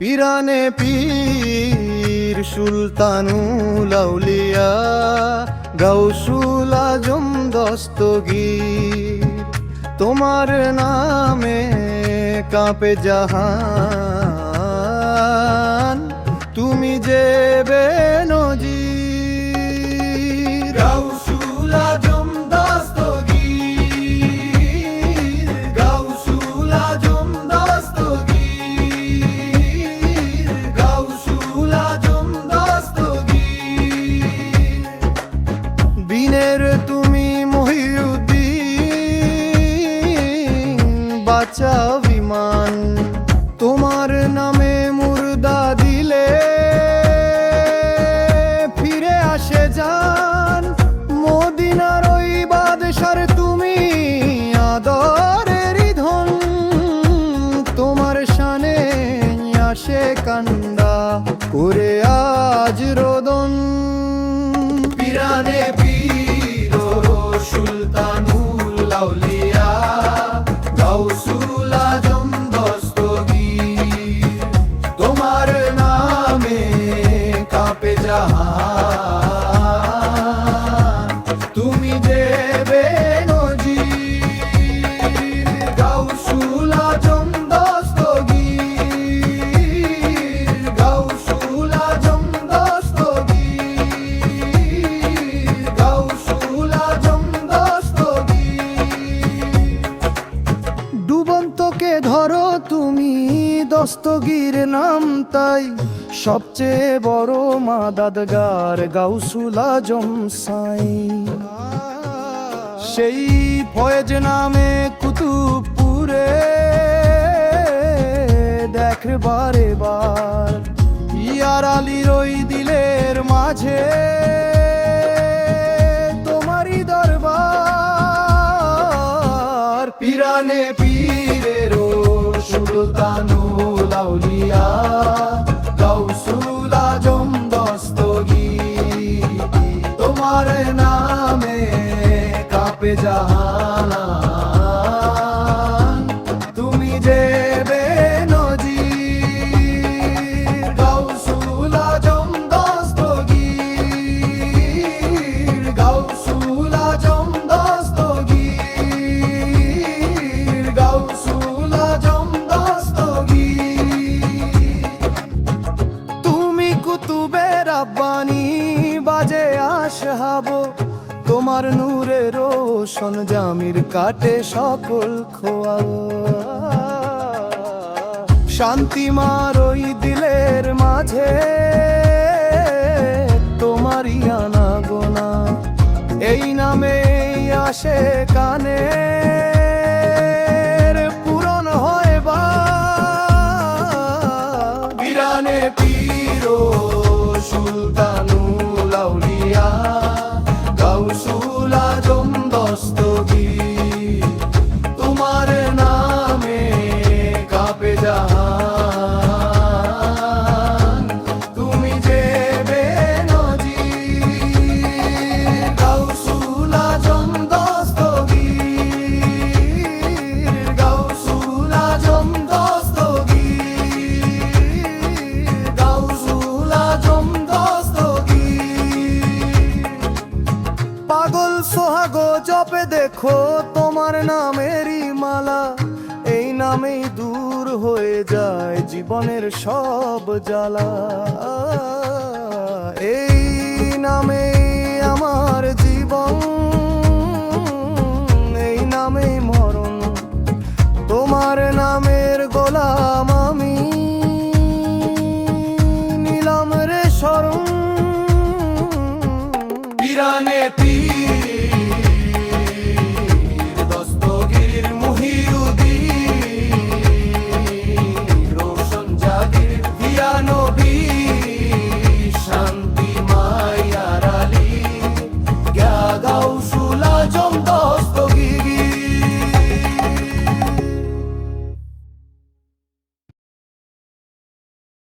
পিরানে পীর সুলতানু লাউলিয়া গাউসুল আজম দস্তগীর। তোমার নামে কাঁপে জাহান তুমি যে বেনজির বিমান তোমার নামে মুর্দা দিলে ফিরে আসে যান মদিনার ওই বাদশার তুমি আদরের ধন তোমার সানে আসে কান্দা করে আজ রোদন। পিরানে পীর সুলতানুল আউলিয়া গাউসুল দস্তগীর নাম তাই সবচেয়ে বড় মাদাদগার গাউসুল আজম সাই। সেই ফয়েজ নামে কুতুবপুরে দেখ বারে বার, ইয়ার আলীর ওই দিলের মাঝে তোমারই দরবার। পিরানে পীরের সুলতানুল আউলিয়া গাউসুল আজম তোমার নামে কাপে জাহান তুমি যে তোমার নূরে রোশন জামির কাটে সকল খোয়া শান্তি মার ওই দিলের মাঝে, তোমারই আনা গোনা এই নামে আসে কানে। গাউসুল জম দস্তগীর সোহাগো, জপে দেখো তোমার নামেরই মালা। এই নামেই দূর হয়ে যায় জীবনের সব জ্বালা। এই নামে আমার জীবন, এই নামে মরণ। তোমার নামের গোলাম আমি, নিলাম রে স্মরণ। ইরানে